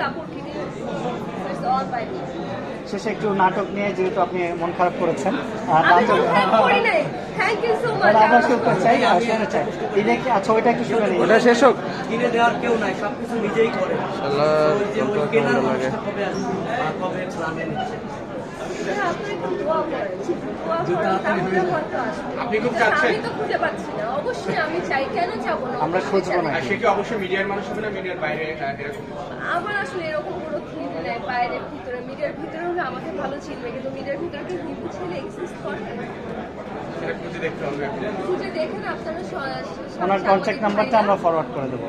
কাপড় কিনি all by শেষে একটু নাটক নিয়ে যেহেতু আপনি মন খারাপ করেছেন ওটা শেষ হোক। কিনে দেওয়ার কেউ নাই সবকিছু নিজেই করে। শালা ওই যে ওই কত কেনার মানুষটা কবে আসবে? কবে প্ল্যানে নিচ্ছে? আপনি খুব চাচ্ছেন? আমি তো খুঁজে পাচ্ছি না। অবশ্যই আমি চাই। কেন যাব না? আমরা খুঁজবো না সে কি অবশ্যই মিডিয়ার মানুষ হবে না মিডিয়ার বাইরে এরকম? আমার আসলে এরকম কোনো থিম নেই বাইরের ভিতরে। মিডিয়ার ভিতরে হলে আমাকে ভালো চিনবে কিন্তু মিডিয়ার ভিতরে কি হিন্দু ছেলে এক্সিস্ট করে? সেটা খুঁজে দেখতে হবে। খুঁজে দেখেন আপনারা ওনার কন্ট্যাক্ট নাম্বারটা আমরা ফরওয়ার্ড করে দেবো।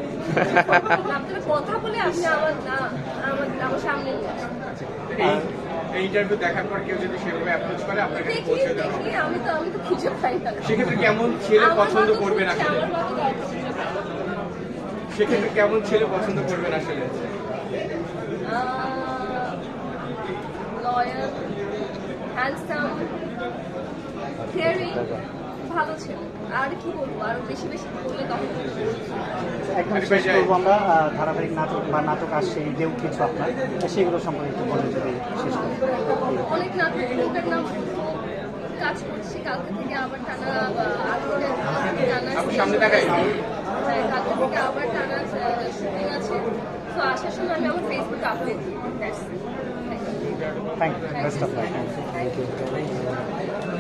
আপনারা কথা বলে আপনি আমার না আমার আমার সামনে এই এই ইন্টারভিউ দেখার পর কেউ যদি সেভাবে অ্যাপ্রোচ করে আপনাকে কাছে পৌঁছে দেওয়া হবে। আমি তো আমি তো খুঁজে পাই না। সেক্ষেত্রে কেমন ছেলে পছন্দ করবেন আসলে। সেক্ষেত্রে কেমন ছেলে পছন্দ করবেন আসলে? লয়াল হ্যান্ডসাম কেয়ারিং ভালো ছিল। আর কি বলব আরও বেশি বেশি বললে তখন একদম শেষ করব আমরা ধারাবাহিক নাটক বা নাটক আসছে দেউ কিছু আপনার সেগুলো সম্পর্কে একটু বলে যদি শেষ করি। অনেক নাটক নাম কাজ করছি কালকে থেকে আবার টানা সামনে তাকাই। হ্যাঁ কালকে থেকে আবার টানা শুটিং আছে। তো আসার সময় আমি আমার ফেসবুকে আপলোড দিই. Thank you best of luck thank you